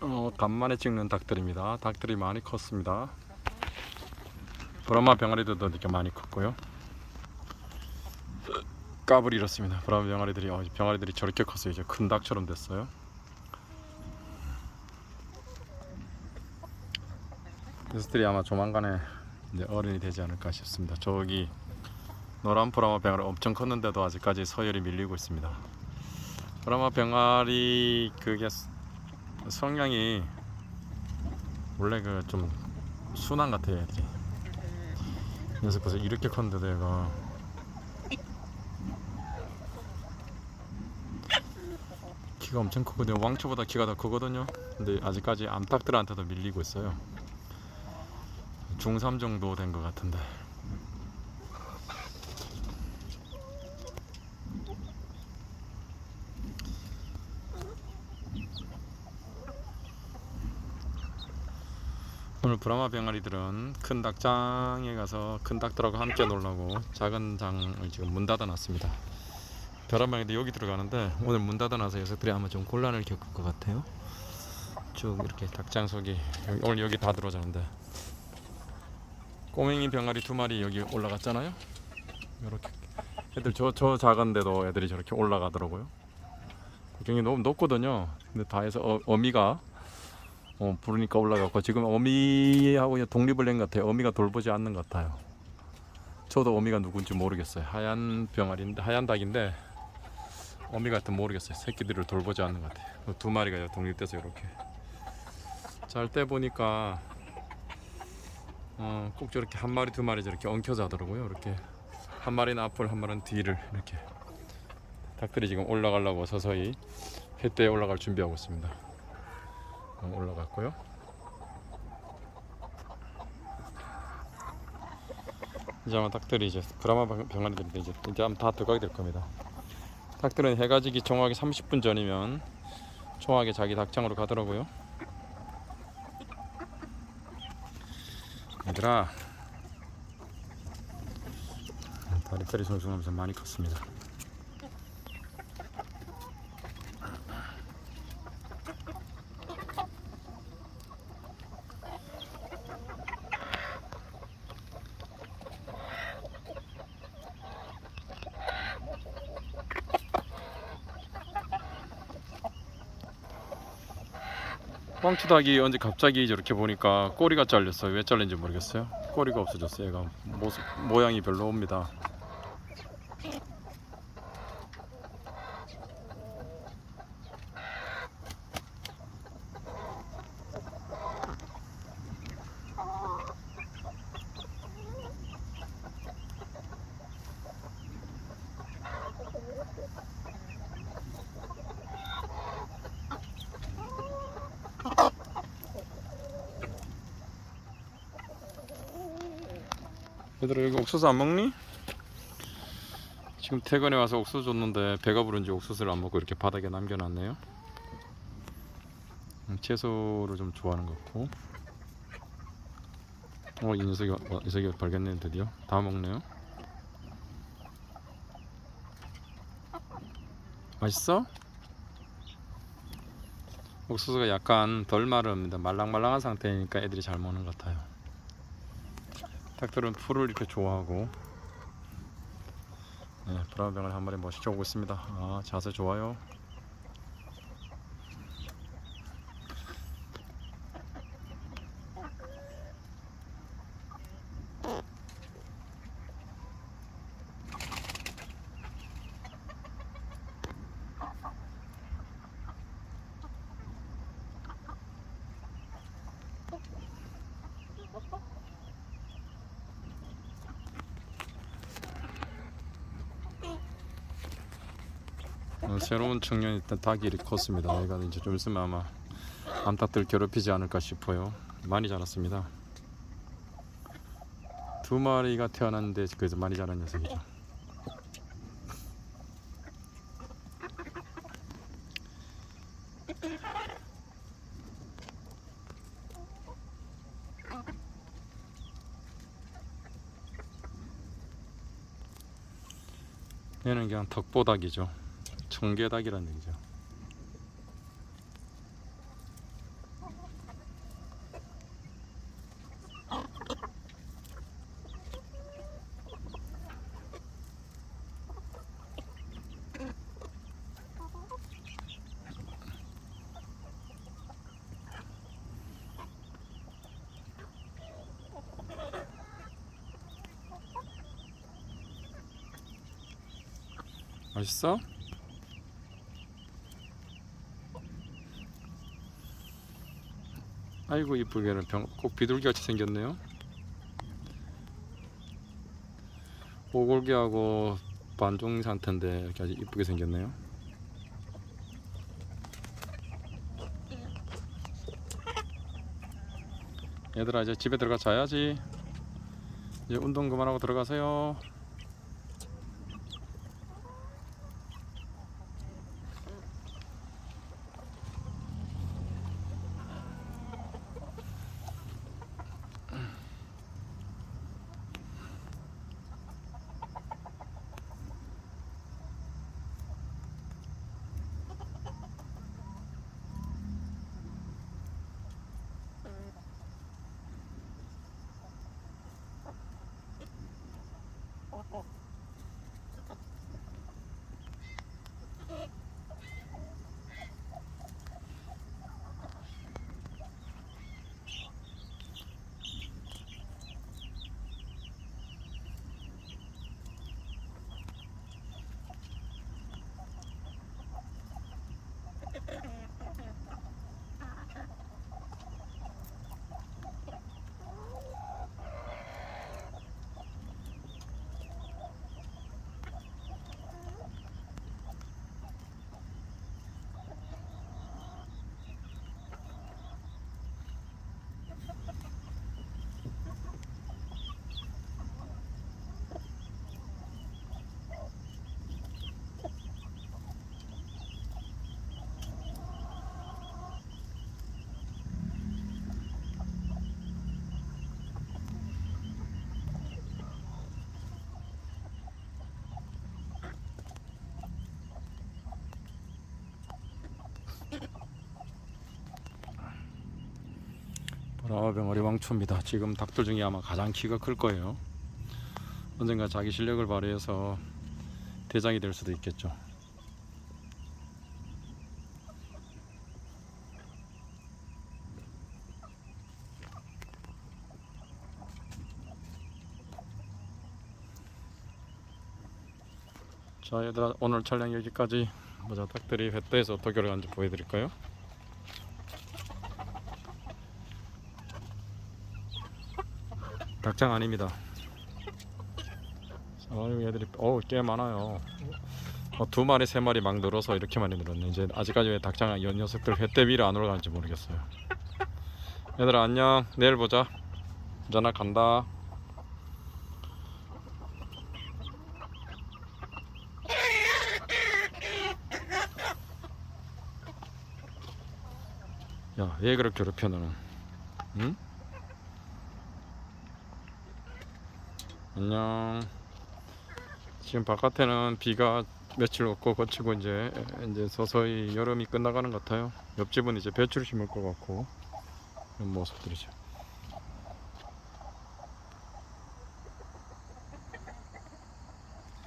어, 간만에 찍는 닭들입니다. 닭들이 많이 컸습니다. 브라마 병아리들도 이렇게 많이 컸고요. 까불이 이렇습니다. 브라마 병아리들이 어, 병아리들이 저렇게 컸어요. 이제 큰 닭처럼 됐어요. 녀석들이 아마 조만간에 이제 어른이 되지 않을까 싶습니다. 저기 노란 브라마 병아리 엄청 컸는데도 아직까지 서열이 밀리고 있습니다. 브라마 병아리 그게 성향이 원래 그 좀 순한 같아요 애들이. 녀석 보세요 이렇게 컸는데도 얘가. 키가 엄청 크거든요. 왕초보다 키가 더 크거든요. 근데 아직까지 암탉들한테도 밀리고 있어요. 중3 정도 된 것 같은데 오늘 브라마 병아리들은 큰 닭장에 가서 큰 닭들하고 함께 놀라고 작은 장을 지금 문 닫아 놨습니다. 벼라마이도 여기 들어가는데 오늘 문 닫아 놔서 녀석들이 아마 좀 곤란을 겪을 것 같아요. 쭉 이렇게 닭장 속이 오늘 여기 다 들어오자는데 꼬맹이 병아리 두 마리 여기 올라갔잖아요. 이렇게 애들 저 저 작은데도 애들이 저렇게 올라가더라고요. 굉장히 너무 높거든요. 근데 다 해서 어, 어미가 어, 부르니까 올라갔고 지금 어미하고 독립을 낸것 같아요. 어미가 돌보지 않는 것 같아요. 저도 어미가 누군지 모르겠어요. 하얀 병아리인데 하얀 닭인데 어미 같은 모르겠어요. 새끼들을 돌보지 않는 것 같아요. 그두 마리가 독립돼서 이렇게 잘 때 보니까 어, 꼭 저렇게 한 마리 두 마리 저렇게 엉켜 자더라고요. 이렇게 한 마리는 앞을 한 마리는 뒤를 이렇게 닭들이 지금 올라가려고 서서히 횟대에 올라갈 준비하고 있습니다. 어, 올라갔고요. 이제 아마 닭들이 이제 브라마 병- 병아리들인데 이제 이제 아마 다 들어가게 될 겁니다. 닭들은 해가 지기 정확히 30분 전이면 초하게 자기 닭장으로 가더라고요. 얘들아, 다리털이 송송하면서 많이 컸습니다. 황추닭이 언제 갑자기 저렇게 보니까 꼬리가 잘렸어요. 왜 잘린지 모르겠어요. 꼬리가 없어졌어요. 얘가 모습 모양이 별로 옵니다. 얘들아 여기 옥수수 안 먹니? 지금 퇴근에 와서 옥수수 줬는데 배가 부른지 옥수수를 안 먹고 이렇게 바닥에 남겨놨네요. 음, 채소를 좀 좋아하는 것 같고. 어, 이 녀석이, 와- 이 녀석이 발견네 드디어. 다 먹네요. 맛있어? 옥수수가 약간 덜 마릅니다. 말랑말랑한 상태니까 애들이 잘 먹는 것 같아요. 닭들은 풀을 이렇게 좋아하고. 네, 브라운병을 한 마리 멋있게 오고 있습니다. 아 자세 좋아요 어, 새로운 청년이 일단 닭이 이렇게 컸습니다. 얘가 이제 좀 있으면 아마 암탉들 괴롭히지 않을까 싶어요. 많이 자랐습니다. 두 마리가 태어났는데 그래서 많이 자란 녀석이죠. 얘는 그냥 덕보닭이죠 청계닭이라는 얘기죠. 맛있어? 아이고 이쁘게는 병, 꼭 비둘기같이 생겼네요. 오골개하고 반종 상태인데 이렇게 아주 이쁘게 생겼네요. 얘들아 이제 집에 들어가 자야지. 이제 운동 그만하고 들어가세요 보라병어리 왕초입니다. 지금 닭들 중에 아마 가장 키가 클 거예요. 언젠가 자기 실력을 발휘해서 대장이 될 수도 있겠죠. 자 얘들아 오늘 촬영 여기까지 보자 닭들이 뱃대에서 어떻게 올라가는지 보여드릴까요? 닭장 아닙니다. 아유 얘들이 어꽤 많아요. 어, 두 마리 세 마리 막 늘어서 이렇게 많이 늘었네. 이제 아직까지 왜 닭장 연 녀석들 횟대 위로 안 올라가는지 모르겠어요. 얘들아 안녕. 내일 보자. 전화 간다. 야, 왜 그렇게 괴롭혀 너는? 응? 안녕. 지금 바깥에는 비가 며칠 없고 거치고 이제 이제 서서히 여름이 끝나가는 것 같아요. 옆집은 이제 배추를 심을 것 같고 이런 모습들이죠.